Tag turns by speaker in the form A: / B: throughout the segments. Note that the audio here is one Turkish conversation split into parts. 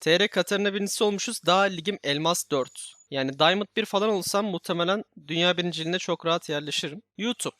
A: TR Katarina birincisi olmuşuz. Daha ligim Elmas 4. Yani Diamond 1 falan olsam muhtemelen dünya birinciliğine çok rahat yerleşirim. YouTube.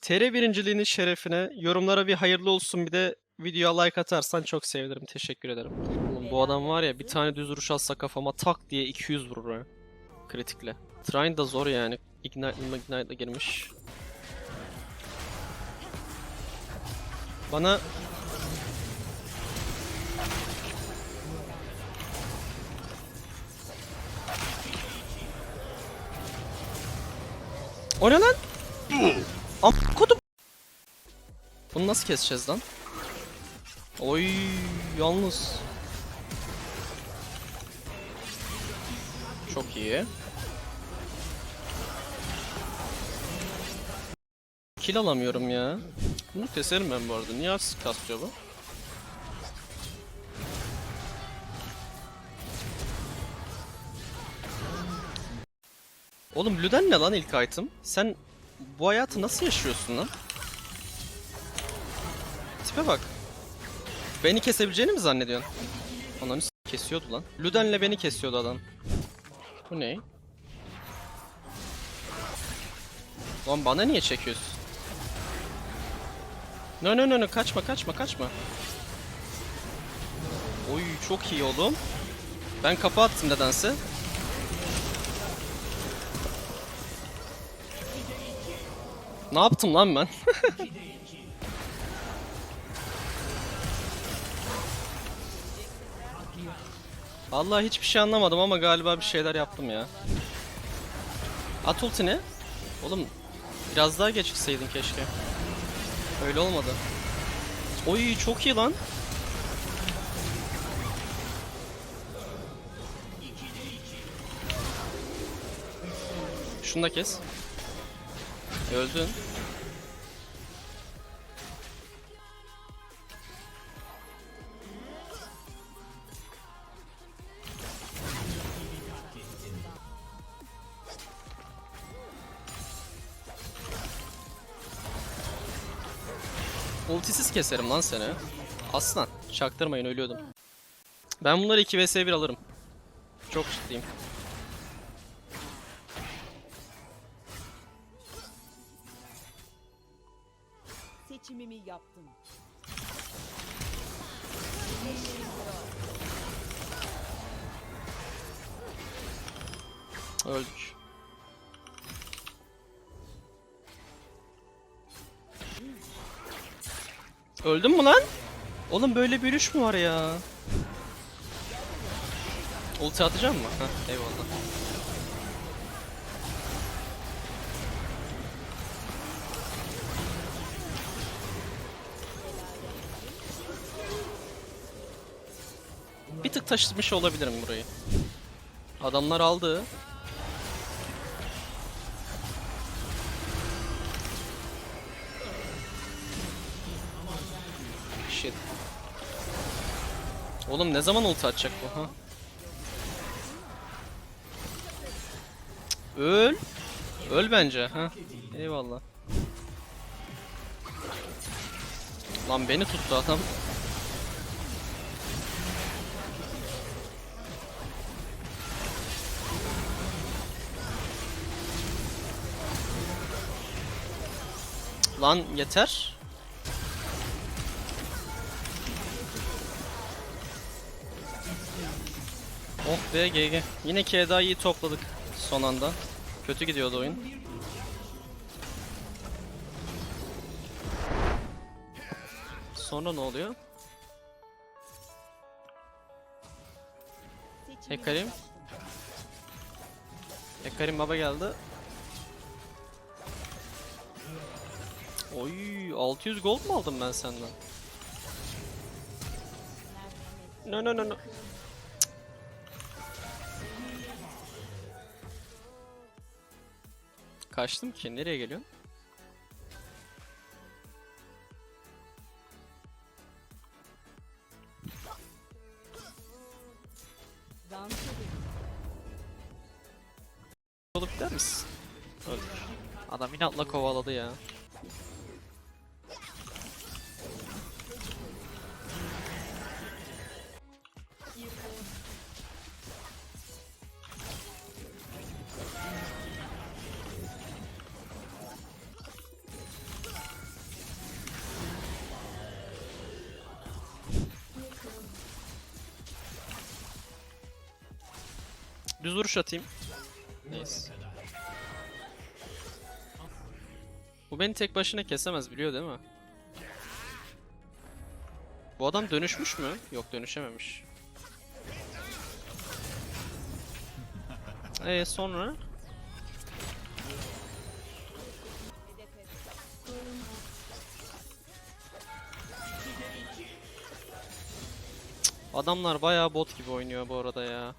A: TR birinciliğinin şerefine yorumlara bir hayırlı olsun bir de videoya like atarsan çok sevinirim. Teşekkür ederim. Oğlum bu adam var ya bir tane düz vuruş atsa kafama tak diye 200 vurur ha. Kritikle. Trine da zor yani. Ignite, Ignite'la girmiş. Bana O ne lan? Am kodum. Bunu nasıl keseceğiz lan? Oy yalnız. Çok iyi. Kill alamıyorum ya. Bunu keserim ben bu arada. Niye asist kasıyor bu? Oğlum Luden ne lan ilk item? Sen bu hayatı nasıl yaşıyorsun lan? Tipe bak. Beni kesebileceğini mi zannediyorsun? Ananı kesiyordu lan. Luden'le beni kesiyordu adam. Bu ne? Lan bana niye çekiyorsun? No no no no kaçma kaçma kaçma. Oy çok iyi oğlum. Ben kapı attım nedense. Ne yaptım lan ben? Vallahi hiçbir şey anlamadım ama galiba bir şeyler yaptım ya. At ultini. Oğlum biraz daha geç gitseydin keşke. Öyle olmadı. Oy çok iyi lan. Şunu da kes. Öldün. Ultisiz keserim lan seni. Aslan. Çaktırmayın ölüyordum. Ben bunları 2 vs 1 alırım. Çok ciddiyim.
B: Yaptım.
A: Öldük. Öldün mü lan? Oğlum böyle bir yürüyüş mü var ya? Ulti atacağım mı? Heh, eyvallah. Bir tık taşımış olabilirim burayı. Adamlar aldı. Shit. Oğlum ne zaman ulti atacak bu ha? Öl. Öl bence ha. Eyvallah. Lan beni tuttu adam. Lan yeter. Oh be GG. Yine K'da topladık son anda. Kötü gidiyordu oyun. Sonra ne oluyor? Hekarim.
B: yaptım.
A: Ekarim baba geldi. Oy 600 gold mu aldım ben senden? No no no no. Kaçtım ki nereye geliyorsun? Olup gider misin? Öldük. Adam inatla kovaladı ya. Düz vuruş atayım. Neyse. Bu beni tek başına kesemez biliyor değil mi? Bu adam dönüşmüş mü? Yok dönüşememiş. Ee sonra? Adamlar bayağı bot gibi oynuyor bu arada ya.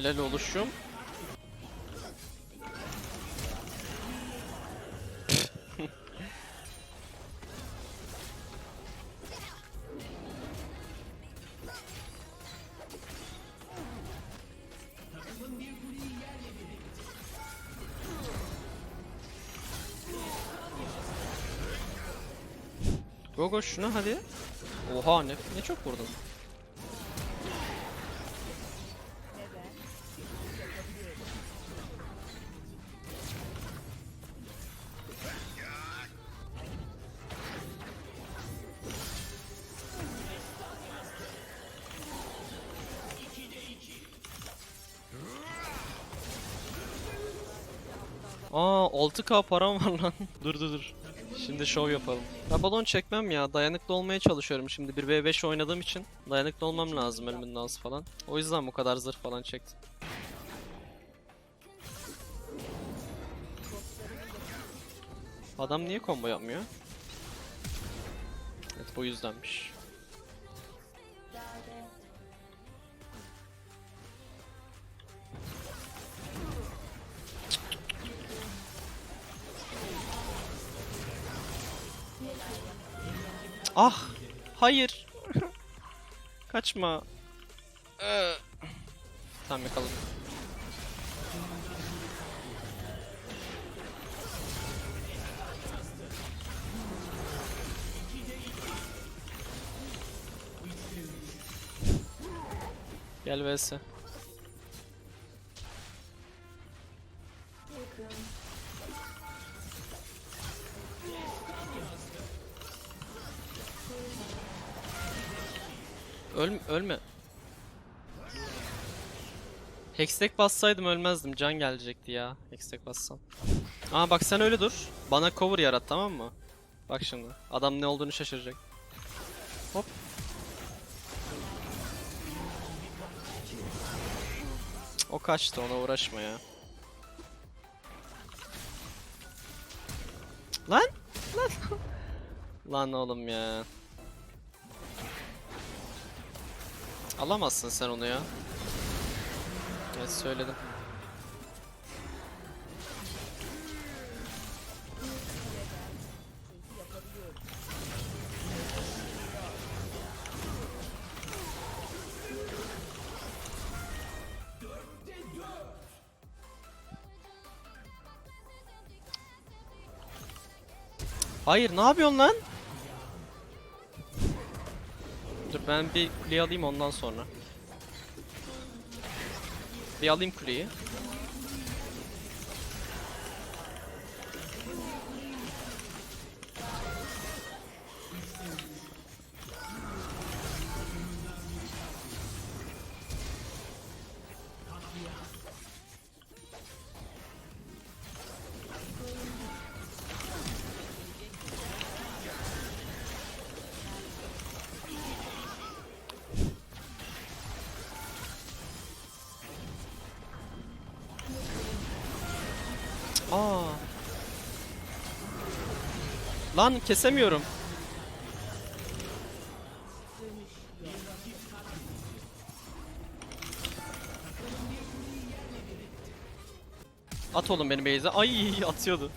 A: Helal oluşum. Go go hadi. Oha ne, ne çok vurdun. Aa 6k param var lan. dur dur dur. Şimdi şov yapalım. Ya balon çekmem ya. Dayanıklı olmaya çalışıyorum şimdi. 1v5 oynadığım için dayanıklı olmam lazım ölümün dansı falan. O yüzden bu kadar zırh falan çektim. Adam niye combo yapmıyor? Evet bu yüzdenmiş. Ah! Hayır! Kaçma. Tamam yakaladım. Gel vs. Öl ölme. Hextech bassaydım ölmezdim. Can gelecekti ya. Hextech bassam. Aa bak sen öyle dur. Bana cover yarat tamam mı? Bak şimdi. Adam ne olduğunu şaşıracak. Hop. O kaçtı ona uğraşma ya. Lan! Lan! Lan oğlum ya. Alamazsın sen onu ya. Evet söyledim. Hayır ne yapıyorsun lan? Ben bir kuleyi alayım ondan sonra. Bir alayım kuleyi. Lan kesemiyorum. At oğlum beni base'e. Ay atıyordu.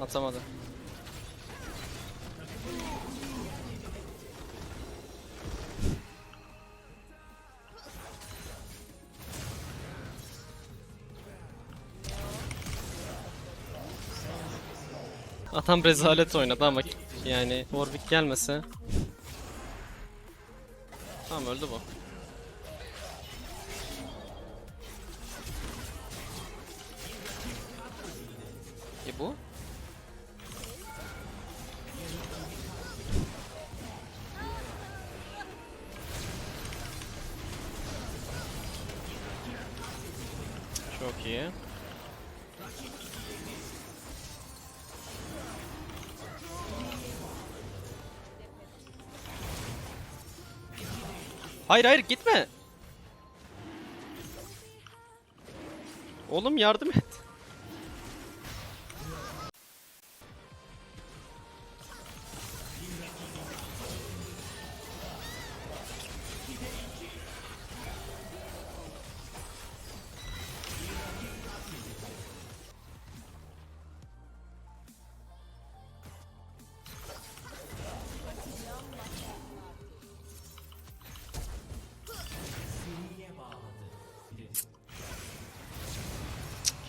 A: Atamadı. Adam rezalet oynadı ama yani Warwick gelmese. Tamam öldü bu. E bu? Çok iyi. Hayır hayır gitme. Oğlum yardım et.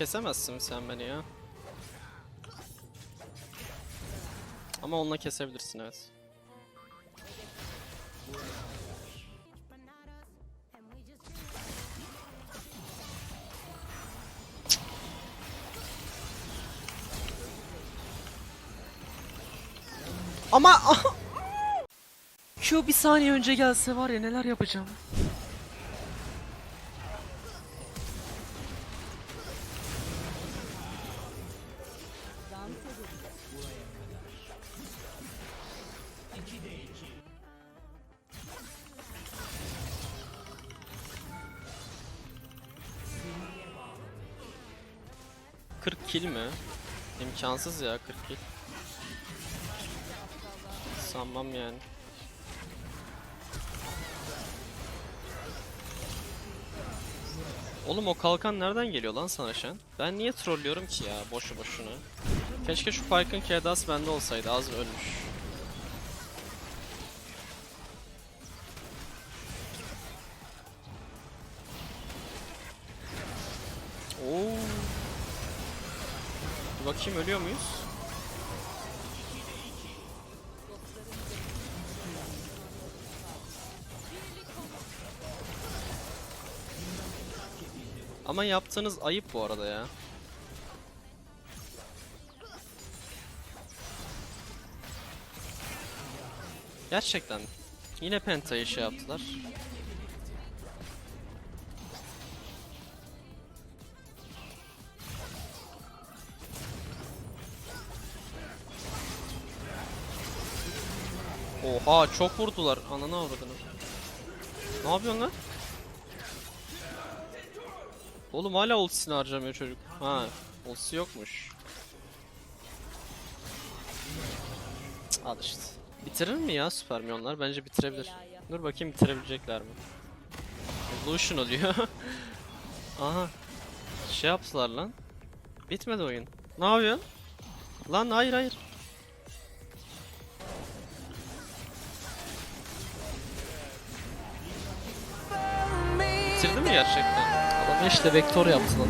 A: Kesemezsin sen beni ya. Ama onunla kesebilirsin evet. Ama Q bir saniye önce gelse var ya neler yapacağım. 40 kill mi? İmkansız ya 40 kill. Sanmam yani. Oğlum o kalkan nereden geliyor lan sana Şen? Ben niye trollüyorum ki ya boşu boşuna? Keşke şu Pyke'ın Kedas bende olsaydı az ölmüş. Oo. Bir bakayım ölüyor muyuz? Ama yaptığınız ayıp bu arada ya. Gerçekten. Yine Penta'yı şey yaptılar. Oha çok vurdular. Ananı avradını. Ne yapıyorsun lan? Oğlum hala ultisini harcamıyor çocuk. Ha, ultisi yokmuş. Al işte. Bitirir mi ya Super Minyonlar? Bence bitirebilir. Dur bakayım bitirebilecekler mi? Lucian oluyor. Aha. Şey yaptılar lan. Bitmedi oyun. Ne yapıyorsun? Lan hayır hayır. Bitirdi mi gerçekten? Adam işte vektör yaptı lan.